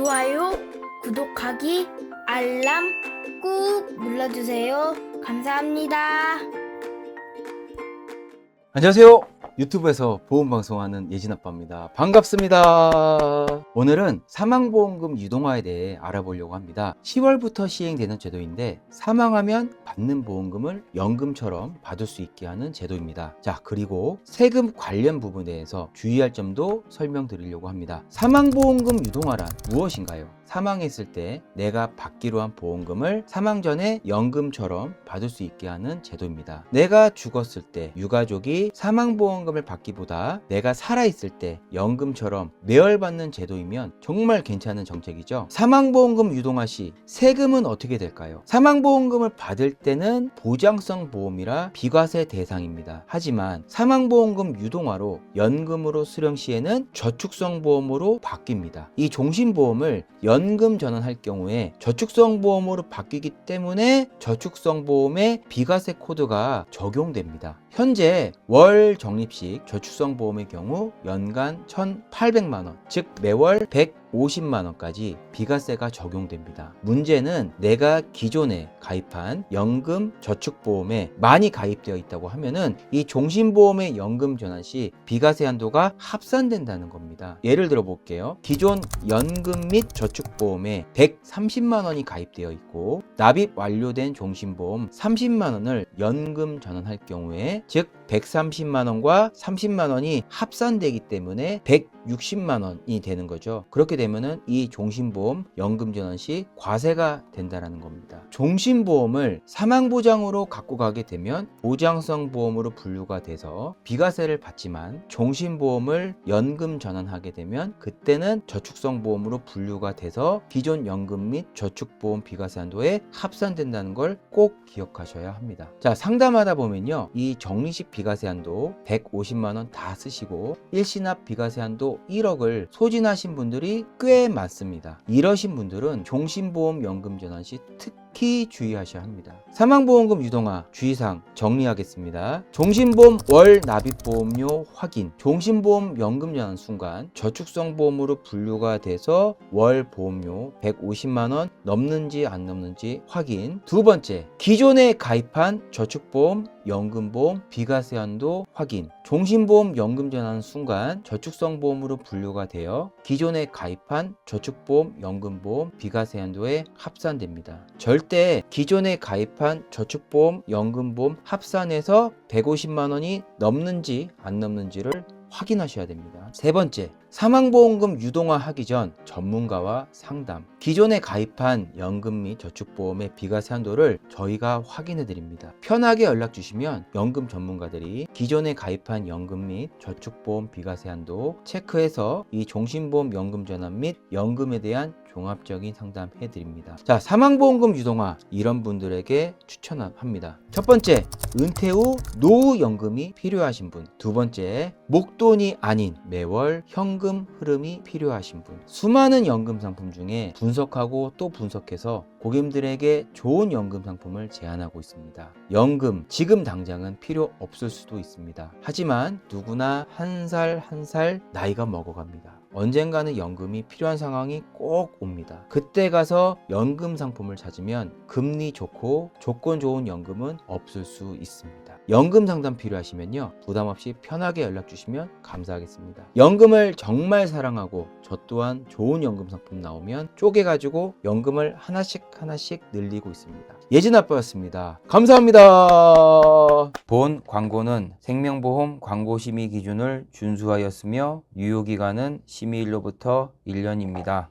좋아요, 구독하기, 알람 꾹 눌러주세요. 감사합니다. 안녕하세요. 유튜브에서 보험방송하는 예진아빠입니다. 반갑습니다. 오늘은 사망보험금 유동화에 대해 알아보려고 합니다. 10월부터 시행되는 제도인데 사망하면 받는 보험금을 연금처럼 받을 수 있게 하는 제도입니다. 자, 그리고 세금 관련 부분에 대해서 주의할 점도 설명드리려고 합니다. 사망보험금 유동화란 무엇인가요? 사망했을 때 내가 받기로 한 보험금을 사망 전에 연금처럼 받을 수 있게 하는 제도입니다. 내가 죽었을 때 유가족이 사망보험금을 받기보다 내가 살아있을 때 연금처럼 매월받는 제도이면 정말 괜찮은 정책이죠. 사망보험금 유동화 시 세금은 어떻게 될까요? 사망보험금을 받을 때는 보장성 보험이라 비과세 대상입니다. 하지만 사망보험금 유동화로 연금으로 수령 시에는 저축성 보험으로 바뀝니다. 이 종신보험을 연금 전환할 경우에 저축성 보험으로 바뀌기 때문에 저축성 보험의 비과세 코드가 적용됩니다. 현재 월 적립식 저축성 보험의 경우 연간 1,800만 원, 즉 매월 150만 원까지 비과세가 적용됩니다. 문제는 내가 기존에 가입한 연금 저축보험에 많이 가입되어 있다고 하면은 이 종신보험의 연금 전환 시 비과세 한도가 합산된다는 겁니다. 예를 들어 볼게요. 기존 연금 및 저축보험에 130만 원이 가입되어 있고 납입 완료된 종신보험 30만 원을 연금 전환할 경우에 즉 130만 원과 30만 원이 합산되기 때문에 160만 원이 되는 거죠. 그렇게 되면은 이 종신보험 연금 전환 시 과세가 된다라는 겁니다. 종신보험을 사망 보장으로 갖고 가게 되면 보장성 보험으로 분류가 돼서 비과세를 받지만 종신보험을 연금 전환하게 되면 그때는 저축성 보험으로 분류가 돼서 기존 연금 및 저축보험 비과세 한도에 합산된다는 걸 꼭 기억하셔야 합니다. 자, 상담하다 보면요. 이 정리식 비과세 한도 150만 원 다 쓰시고 일시납 비과세 한도 1억을 소진하신 분들이 꽤 많습니다. 이러신 분들은 종신보험 연금 전환 시 특 히 주의하셔야 합니다. 사망보험금 유동화 주의사항 정리하겠습니다. 종신보험 월 납입보험료 확인, 종신보험 연금 전환 순간 저축성 보험으로 분류가 돼서 월 보험료 150만 원 넘는지 안 넘는지 확인. 두 번째, 기존에 가입한 저축보험 연금보험 비과세 한도 확인. 종신보험 연금 전환 순간 저축성 보험으로 분류가 되어 기존에 가입한 저축보험 연금보험 비과세 한도에 합산됩니다. 절대 기존에 가입한 저축보험 연금보험 합산해서 150만 원이 넘는지 안 넘는지를 확인하셔야 됩니다. 세 번째, 사망보험금 유동화 하기 전 전문가와 상담. 기존에 가입한 연금 및 저축보험의 비과세 한도를 저희가 확인해 드립니다. 편하게 연락 주시면 연금 전문가들이 기존에 가입한 연금 및 저축보험 비과세 한도 체크해서 이 종신보험 연금 전환 및 연금에 대한 종합적인 상담 해 드립니다. 자, 사망보험금 유동화 이런 분들에게 추천합니다. 첫 번째, 은퇴 후 노후 연금이 필요하신 분. 두 번째, 목돈이 아닌 매월 현금 흐름이 필요하신 분. 수많은 연금 상품 중에 분석하고 또 분석해서 고객님들에게 좋은 연금 상품을 제안하고 있습니다. 연금, 지금 당장은 필요 없을 수도 있습니다. 하지만 누구나 한 살 한살 나이가 먹어갑니다. 언젠가는 연금이 필요한 상황이 꼭 옵니다. 그때 가서 연금 상품을 찾으면 금리 좋고 조건 좋은 연금은 없을 수 있습니다. 연금 상담 필요하시면요. 부담 없이 편하게 연락 주시면 감사하겠습니다. 연금을 정말 사랑하고 저 또한 좋은 연금 상품 나오면 쪼개 가지고 연금을 하나씩 하나씩 늘리고 있습니다. 예진 아빠였습니다. 감사합니다. 본 광고는 생명보험 광고 심의 기준을 준수하였으며 유효기간은 심 의일로부터 1년입니다.